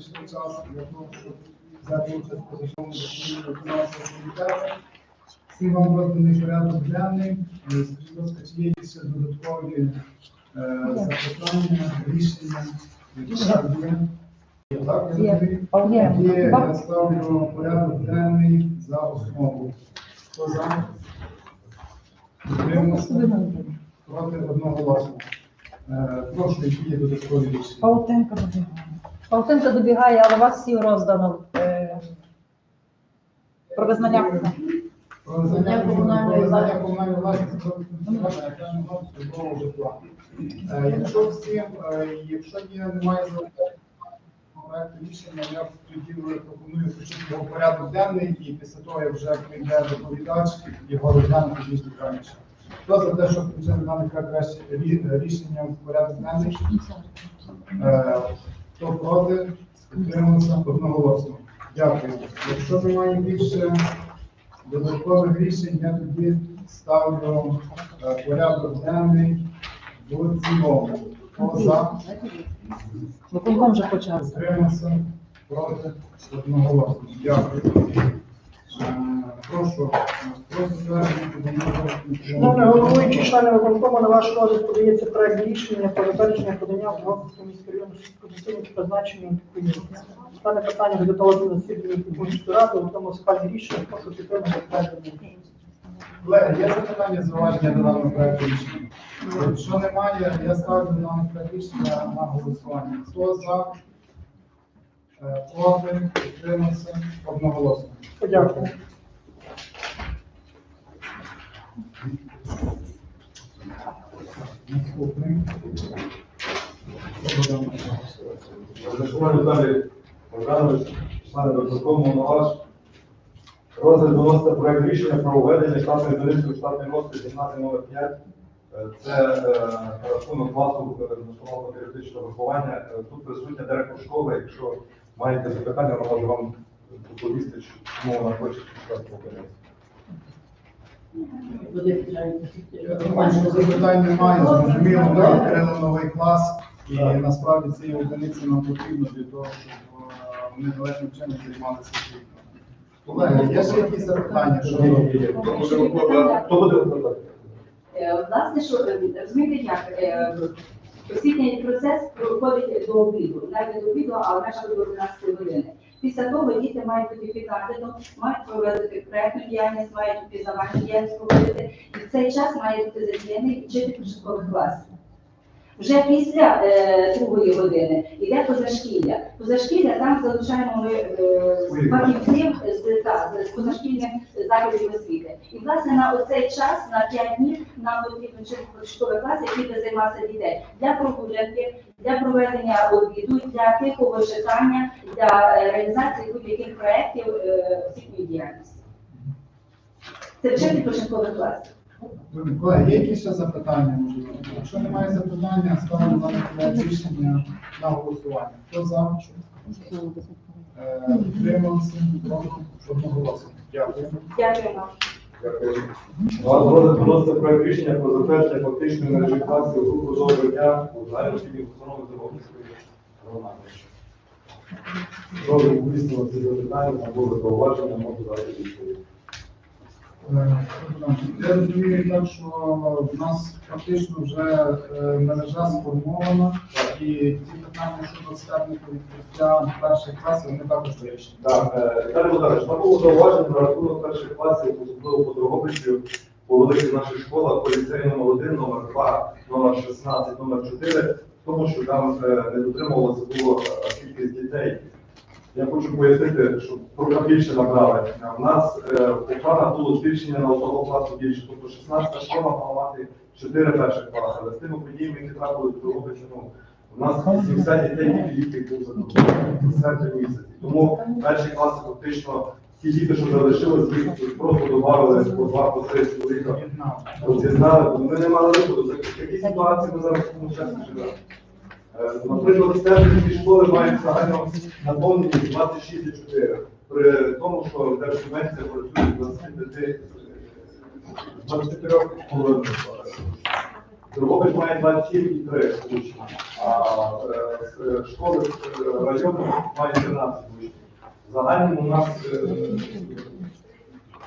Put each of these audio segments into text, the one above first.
знайшли час для того, щоб взяти участь в позачому виконавчого комітету. Всім вам розданий порядок денний. Е, Скажіть, будь ласка, чи є якісь додаткові е, запитання, рішення? Якщо є, так, я розумію? Є. Є, я ставлю порядок денний за основу. Хто за? Утримався? Проти одноголосно. Е, Прошу, які є додаткові рішення? Паутинка добігає. Паутинка добігає, але вас всі роздано е, про визнання. Про визнання комунальної Якщо всім, якщо є, немає проекту рішення, я тоді пропоную включити його в порядок денний і після того, як вже прийде доповідач, його розглянути більш детальніше. Хто за те, щоб включити дане рішення в порядок денний? Проти? Підтримується одноголосно. Дякую. Якщо немає більше додаткових рішень, я тоді ставлю е, порядок денний в цілому. Хто за? Підтримався? Проти? Одноголосно. Дякую. Прошу, Шановний головуючий, члени виконкому, на ваш розгляд подається проект рішення про затвердження подання в Галицькому міському району комісійним призначенням відповідно. Дане питання підготовлено на засіданні міської ради, у тому схвальне рішення, прошу підтримати затвердження. Колеги, є запитання зауваження до даного проекту рішення? Якщо немає, я ставлю проект рішення на голосування. Хто за? Е, Проти? Підтримався? Одноголосно. Подякую. Шановні Віталій Богданович, члени виконкому на ваш розгляд виноситься проект рішення про введення штатної одиниці у штатний розпис гімназії номер 5. Е, Це е, рахунок класу е, національного патріотичного виховання. Тут присутня директор школи. Якщо маєте запитання, вона може вам доповісти, чому вона хоче почати одиницю. Думаю, що запитань немає. Зрозуміло, ми відкрили новий клас, і насправді цієї одиниці нам потрібно для того, щоб вони належним чином займалися освітою. Колеги, є ще якісь запитання? Що Хто буде Власне, що е, розумієте, як е, освітній процес проходить до обіду, навіть до обіду, а в межах до 11 години. Після того діти мають бути під мають проводити проєктну діяльність, мають пізнавальну діяльність і в цей час має бути задіяний вчитель початкових класів. Вже після е, другої години йде позашкілля. Позашкілля там залишаємо ми е, фахівців з, та, з позашкільних закладів освіти. І власне на оцей час, на 5 днів, нам потрібен вчитель початкових класів, який буде займатися дітей для прогулянки, для проведення обіду, для тихого читання, для е, реалізації будь-яких проєктів е, освітньої діяльності. Це вчитель початкових класів. Колеги, є якісь ще запитання? можливо? Якщо немає запитання, ставимо проект рішення на голосування. Хто за? Е, Проти? Одноголосно. Дякую. Вам. Вас проект рішення про затвердження фактичної мережі класів групу дня у загальноосвітніх установах Тернопільської громади. Висновок ці запитання або зауваження можу дати відповідь. Я розумію так, що в нас фактично вже е, мережа сформована, і ті питання щодо степені відкриття перших класів, вони також вирішені. Так, е, Віталій Богданович, нам було зауваження на рахунок перших класів, особливо по Дрогобичу, по великих наших школах, по ліцею номер 1, номер 2, номер 16, номер 4, тому що там не дотримувалося було е, кількість дітей. Я хочу пояснити, що трохи більше набрали. У нас е, у планах було збільшення на одного класу більше, тобто 16 школа мала мати 4 перших класи, але з тими подіями, які трапили до Дрогобичу, ну, у нас 80 дітей їх був за серпень місяці. Тому перші класи фактично ті діти, що залишились, їх просто додавали по два, по три чоловіка. Роз'єднали, бо ми не мали виходу. В такій ситуації ми зараз в тому часі живемо. Е, Наприклад, стежні школи мають загально наповненість 26,4. При тому, що держсубвенція працює з 25, е, 24 половиною. Дрогобич має 27,3 учні, а е, е, школи е, району має 13 учнів. Загальному у нас е,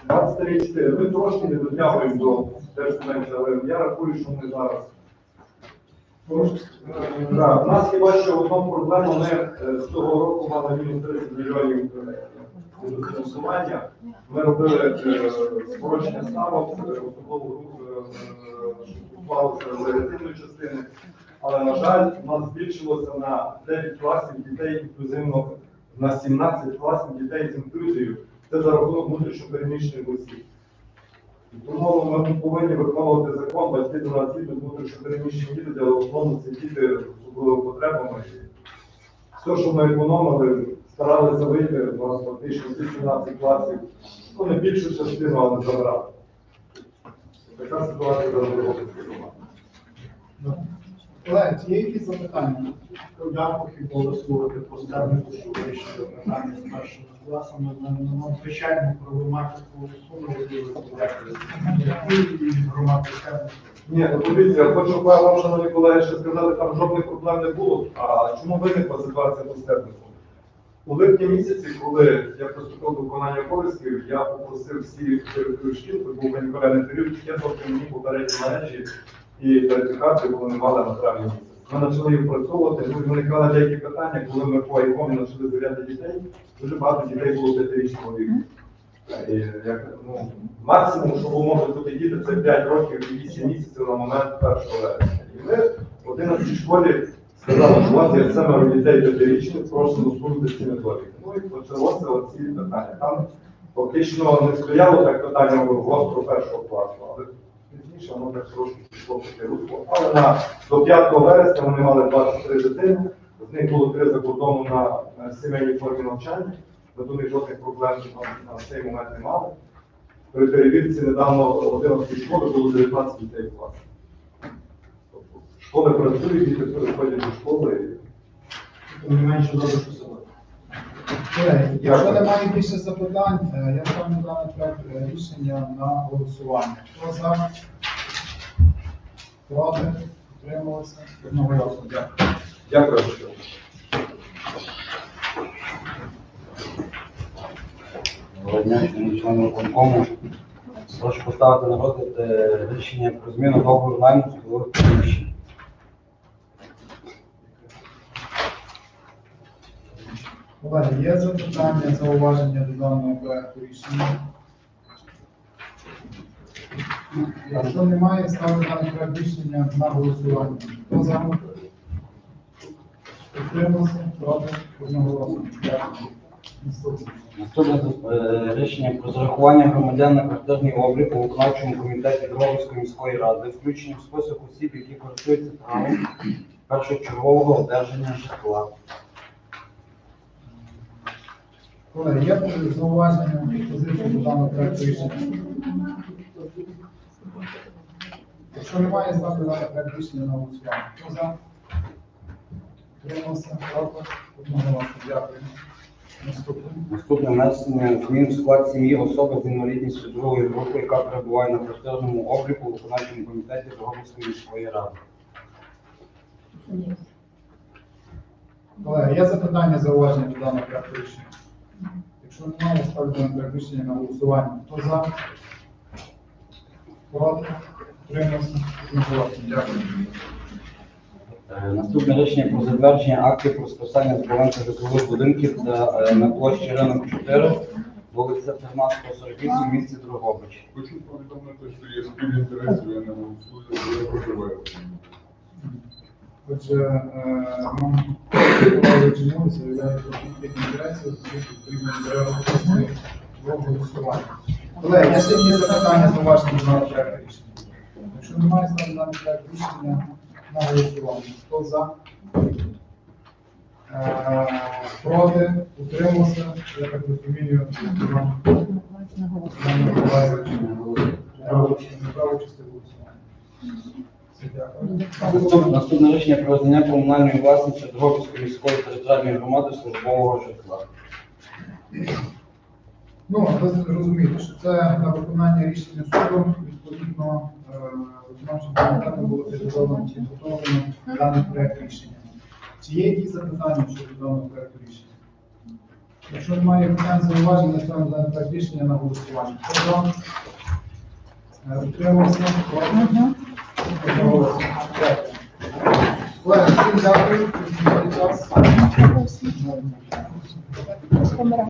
23,4. Ми трошки не дотягуємо до держсемейства, але я рахую, що ми зараз Так, у нас хіба що одна проблема, ми е, з того року мали мінус 30 мільйонів е, фінансування. Ми робили е, скорочення ставок, е, особливо з регативної частини. Але, на жаль, у нас збільшилося на 9 класів дітей інклюзивно, на 17 класів дітей з інклюзією. Це за рахунок внутрішньопереміщених осіб. Тому ми повинні виконувати закон, батьки до нас діти, внутрішньо переміщені діти, але в основному це діти з особливими потребами. Все, що ми економили, старалися вийти, у нас фактично всі 17 класів, ну не більшу частину, але забрати. Така ситуація зараз чи є якісь запитання? Дякую, хіба висловити по скарбнику, що питання з першими класами на надзвичайну проблематику і громади скарбнику. Ні, ну дивіться, хочу вам, шановні колеги, ще сказати, там жодних проблем не було. А чому виникла ситуація по Степнику? У липні місяці, коли я приступив до виконання обов'язків, я попросив всі директорів шкіл, це був період, я трохи мені попередні мережі і верифікацію, коли ми мали на травні місяць. Ми почали їх працювати, і виникали деякі питання, коли ми по айкомі почали звіряти дітей, дуже багато дітей було п'ятирічного віку. І, як, ну, максимум, що ви можете бути діти, це 5 років і 8 місяців на момент 1 вересня. І ми в 11 школі сказали, що у вас є семеро дітей п'ятирічних, прошу усунути ці методики. Ну і почалося оці питання. Там фактично не стояло так питання гостро першого класу, але пізніше воно так трошки пішло в таке русло. Але на, до 5 вересня вони мали 23 дитини, з них було три за кордону на, на сімейній формі навчання. До них жодних проблем на, на цей момент не мали. При перевірці недавно 11 школи було 19 дітей в класі. Тобто школи працюють, діти переходять до школи. Тим не менше добре, що якщо немає більше запитань, е, я ставлю даний проект е, рішення на голосування. Хто за? Проти? Утрималися? Одноголосно. Дякую. Дякую. Доброго дня, шановні члени виконкому. Прошу поставити на розгляд е, рішення про зміну договору найму житлових Колеги, є запитання, зауваження до даного проекту рішення? Якщо немає, ставлю даний проект рішення на голосування. Хто за? Утримався? Проти? Одноголосно. Наступне. Е, рішення про зарахування громадян на квартирний облік у виконавчому комітеті Дробовської міської ради, включені в список осіб, які користуються правом першочергового одержання житла. Колеги, є зауваження, позиції до даного проекту рішення? Якщо немає, ставлю даний проект рішення на голосування. Хто за? Утримався? Проти? Одноголосно. Дякую. Наступне. Наступне внесення змін в склад сім'ї особи з інвалідністю другої групи, яка перебуває на квартирному обліку у виконавчому комітеті Дробовської міської ради. Колеги, є запитання, зауваження до даного проекту рішення? Якщо немає, ставлю проект рішення на голосування. Хто за? Проти? Утримався? Дякую. Е, Наступне рішення про затвердження актів про списання з балансу житлових будинків та, е, на площі ринок 4, вулиця Тернавського, 48, місті Дрогобич. Хочу повідомити, що є спільні інтереси, я не голосую, я проживаю. Отже, е, нам Миколаїв Джимов заявляє про конфлікт інтересів, тоді потрібно реагувати в голосування. Колеги, є ще є запитання, до даного проекту рішення? Якщо немає, ставлю даний проект рішення на голосування. Хто за? Е, Проти? Утримався? Я так розумію, Іван Миколаївич. Право чисте голосування. Наступне, рішення про визнання комунальної власності Дрогобицької міської територіальної громади службового житла. Ну, ви розумієте, що це на виконання рішення суду, відповідно, виконавчим комітетом було підготовлено підготовлено даний проект рішення. Чи є якісь запитання щодо даного проекту рішення? Якщо немає питань зауважень, ставимо даний проект рішення на голосування. Хто за? Е, Утримався? Проти? Мгм. Утримався. Дякую. Колеги, всім дякую. Час. Камера.